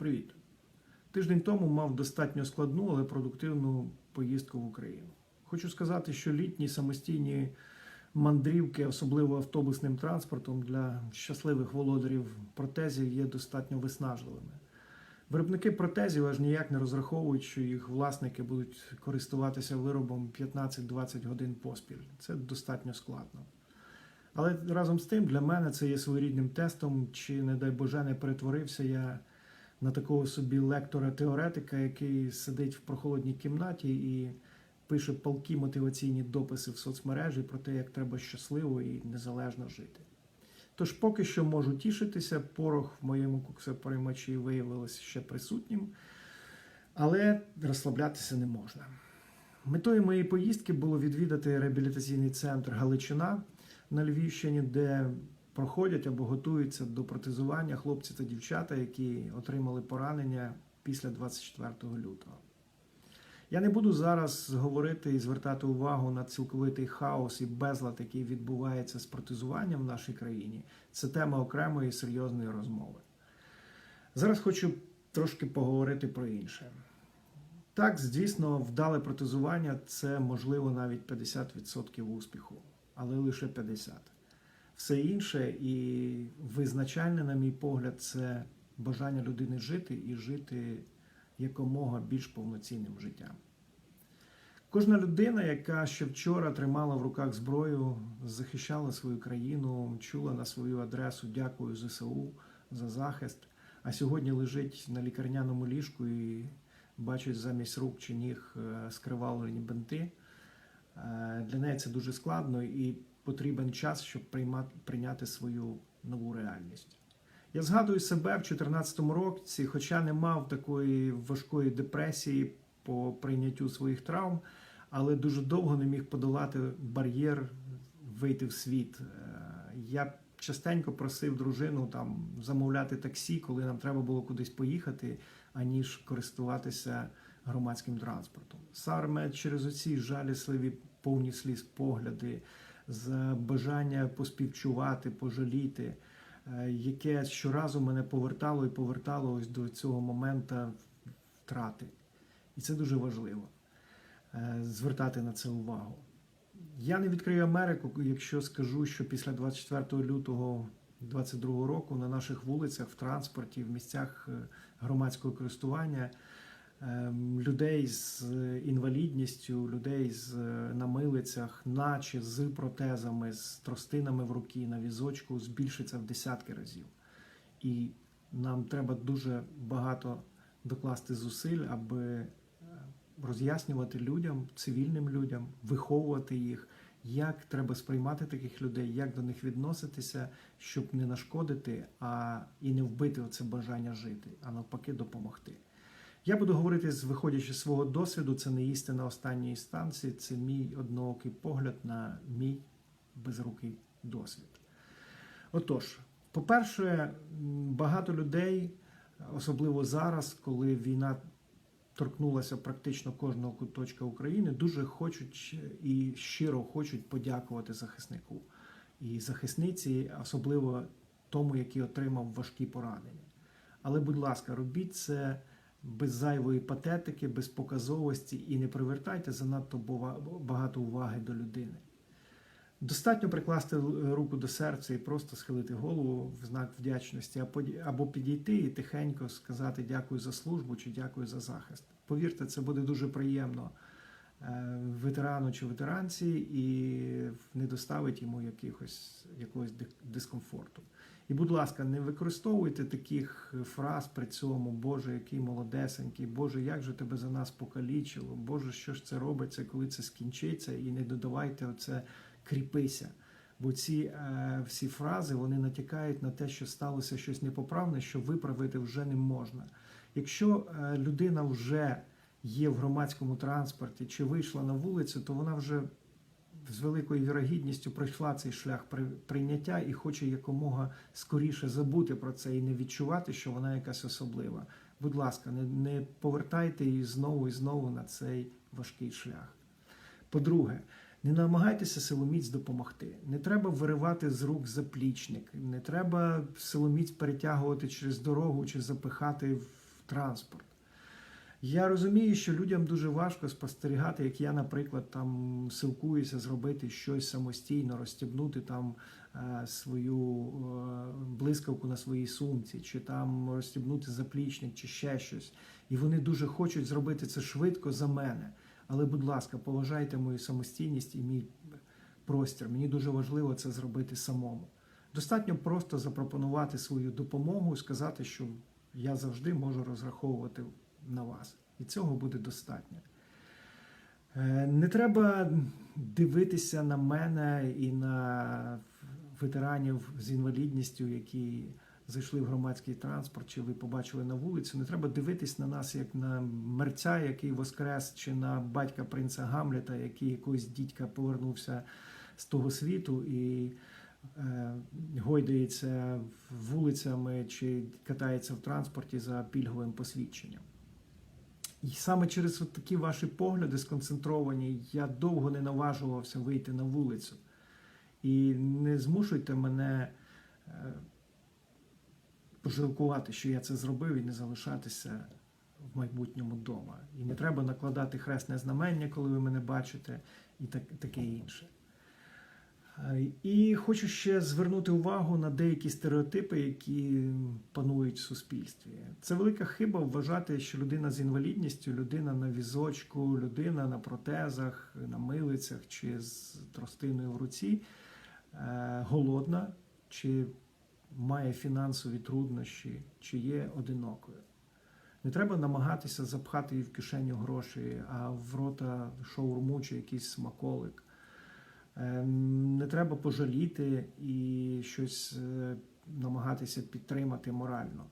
Привіт. Тиждень тому мав достатньо складну, але продуктивну поїздку в Україну. Хочу сказати, що літні самостійні мандрівки, особливо автобусним транспортом, для щасливих володарів протезів є достатньо виснажливими. Виробники протезів аж ніяк не розраховують, що їх власники будуть користуватися виробом 15-20 годин поспіль. Це достатньо складно. Але разом з тим для мене це є своєрідним тестом, чи, не дай Боже, не перетворився я на такого собі лектора-теоретика, який сидить в прохолодній кімнаті і пише палкі мотиваційні дописи в соцмережі про те, як треба щасливо і незалежно жити. Тож поки що можу тішитися, порох в моєму куксоприймачі виявилося ще присутнім, але розслаблятися не можна. Метою моєї поїздки було відвідати реабілітаційний центр Галичина на Львівщині, де проходять або готуються до протезування хлопці та дівчата, які отримали поранення після 24 лютого. Я не буду зараз говорити і звертати увагу на цілковитий хаос і безлад, який відбувається з протезуванням в нашій країні. Це тема окремої серйозної розмови. Зараз хочу трошки поговорити про інше. Так, звісно, вдале протезування це можливо навіть 50% успіху, але лише 50%. Все інше і визначальне, на мій погляд, це бажання людини жити і жити якомога більш повноцінним життям. Кожна людина, яка ще вчора тримала в руках зброю, захищала свою країну, чула на свою адресу дякую ЗСУ за захист, а сьогодні лежить на лікарняному ліжку і бачить замість рук чи ніг е, скривавлені бинти. Е, Для неї це дуже складно і потрібен час, щоб приймати, прийняти свою нову реальність. Я згадую себе в 2014 році, хоча не мав такої важкої депресії по прийняттю своїх травм, але дуже довго не міг подолати бар'єр вийти в світ. Е, Я частенько просив дружину там замовляти таксі, коли нам треба було кудись поїхати, аніж користуватися громадським транспортом. Саме через оці жалісливі повні сліз погляди, за бажання поспівчувати, пожаліти, е, яке щоразу мене повертало і повертало ось до цього моменту втрати. І це дуже важливо е, звертати на це увагу. Я не відкрию Америку, якщо скажу, що після 24 лютого 2022 року на наших вулицях, в транспорті, в місцях е, громадського користування людей з інвалідністю, людей з е, на милицях, наче з протезами, з тростинами в руки на візочку збільшиться в десятки разів. І нам треба дуже багато докласти зусиль, аби е, роз'яснювати людям, цивільним людям, виховувати їх, як треба сприймати таких людей, як до них відноситися, щоб не нашкодити, а і не вбити оце бажання жити, а навпаки, допомогти. Я буду говорити, виходячи з свого досвіду, це не істина останньої станції, це мій одноокий погляд на мій безрукий досвід. Отож, по-перше, багато людей, особливо зараз, коли війна торкнулася практично кожного куточка України, дуже хочуть і щиро хочуть подякувати захиснику і захисниці, особливо тому, який отримав важкі поранення. Але, будь ласка, робіть це без зайвої патетики, без показовості і не привертайте занадто багато уваги до людини. Достатньо прикласти руку до серця і просто схилити голову в знак вдячності, або підійти і тихенько сказати дякую за службу чи дякую за захист. Повірте, це буде дуже приємно е, ветерану чи ветеранці і не доставить йому якихось, якогось дискомфорту. І, будь ласка, не використовуйте таких фраз при цьому, Боже, який молодесенький, Боже, як же тебе за нас покалічило, Боже, що ж це робиться, коли це скінчиться, і не додавайте оце кріпися. Бо ці е, всі фрази вони натякають на те, що сталося щось непоправне, що виправити вже не можна. Якщо е, людина вже є в громадському транспорті чи вийшла на вулицю, то вона вже з великою вірогідністю пройшла цей шлях при- прийняття і хоче якомога скоріше забути про це і не відчувати, що вона якась особлива. Будь ласка, не, не повертайте її знову і знову на цей важкий шлях. По-друге, не намагайтеся силоміць допомогти. Не треба виривати з рук заплічник, не треба силоміць перетягувати через дорогу чи запихати в транспорт. Я розумію, що людям дуже важко спостерігати, як я, наприклад, там силкуюся зробити щось самостійно, розстібнути там е, свою е, блискавку на своїй сумці, чи там розстібнути заплічник, чи ще щось. І вони дуже хочуть зробити це швидко за мене. Але, будь ласка, поважайте мою самостійність і мій простір. Мені дуже важливо це зробити самому. Достатньо просто запропонувати свою допомогу і сказати, що я завжди можу розраховувати на вас. І цього буде достатньо. Е, Не треба дивитися на мене і на ветеранів з інвалідністю, які зайшли в громадський транспорт, чи ви побачили на вулицю. Не треба дивитись на нас як на мерця, який воскрес, чи на батька принца Гамлета, який якогось дідька повернувся з того світу і е, гойдається вулицями чи катається в транспорті за пільговим посвідченням. І саме через такі ваші погляди сконцентровані, я довго не наважувався вийти на вулицю. І не змушуйте мене е, пожалкувати, що я це зробив, і не залишатися в майбутньому вдома. І не треба накладати хресне знамення, коли ви мене бачите, і так, таке інше. Е, І хочу ще звернути увагу на деякі стереотипи, які панують в суспільстві. Це велика хиба вважати, що людина з інвалідністю, людина на візочку, людина на протезах, на милицях чи з тростиною в руці е, голодна, чи має фінансові труднощі, чи є одинокою. Не треба намагатися запхати їй в кишеню гроші, а в рота шаурму чи якийсь смаколик. Е, Не треба пожаліти і щось е, намагатися підтримати морально.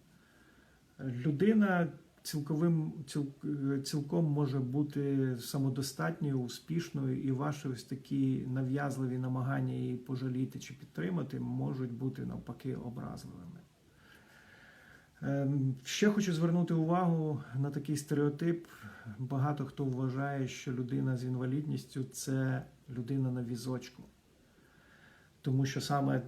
Людина цілковим, ціл, е, цілком може бути самодостатньою, успішною, і ваші ось такі нав'язливі намагання її пожаліти чи підтримати можуть бути навпаки образливими. Ем, Ще хочу звернути увагу на такий стереотип. Багато хто вважає, що людина з інвалідністю це людина на візочку. Тому що саме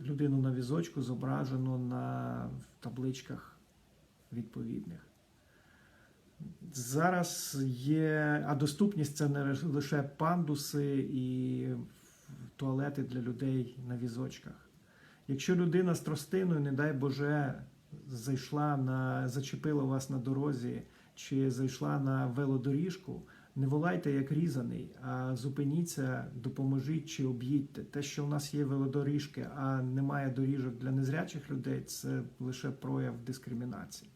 людину на візочку зображено на табличках відповідних. Зараз є, а доступність це не лише пандуси і туалети для людей на візочках. Якщо людина з тростиною, не дай Боже, зайшла на зачепила вас на дорозі чи зайшла на велодоріжку, не волайте як різаний, а зупиніться, допоможіть чи об'їдьте. Те, що у нас є велодоріжки, а немає доріжок для незрячих людей, це лише прояв дискримінації.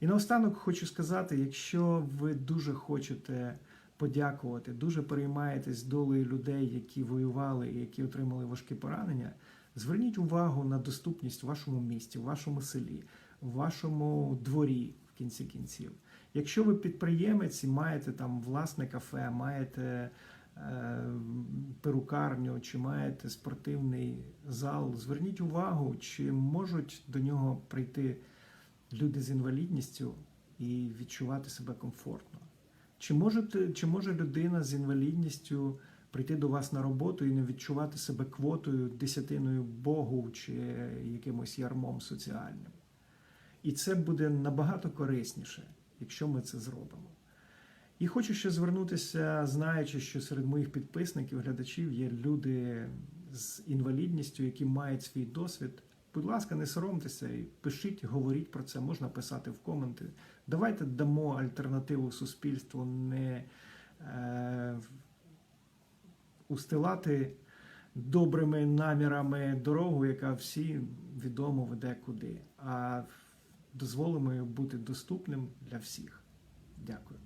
І наостанок хочу сказати: якщо ви дуже хочете подякувати, дуже переймаєтесь долею людей, які воювали і які отримали важкі поранення. Зверніть увагу на доступність в вашому місті, в вашому селі, в вашому дворі, в кінці кінців. Якщо ви підприємець і маєте там власне кафе, маєте е, перукарню чи маєте спортивний зал, зверніть увагу, чи можуть до нього прийти люди з інвалідністю і відчувати себе комфортно. Чи, можете, чи може людина з інвалідністю прийти до вас на роботу і не відчувати себе квотою, десятиною Богу чи якимось ярмом соціальним. І це буде набагато корисніше, якщо ми це зробимо. І хочу ще звернутися, знаючи, що серед моїх підписників, глядачів є люди з інвалідністю, які мають свій досвід. Будь ласка, не соромтеся і пишіть, говоріть про це, можна писати в коменти. Давайте дамо альтернативу суспільству, не е, устилати добрими намірами дорогу, яка всі відомо веде куди, а дозволимо бути доступним для всіх. Дякую.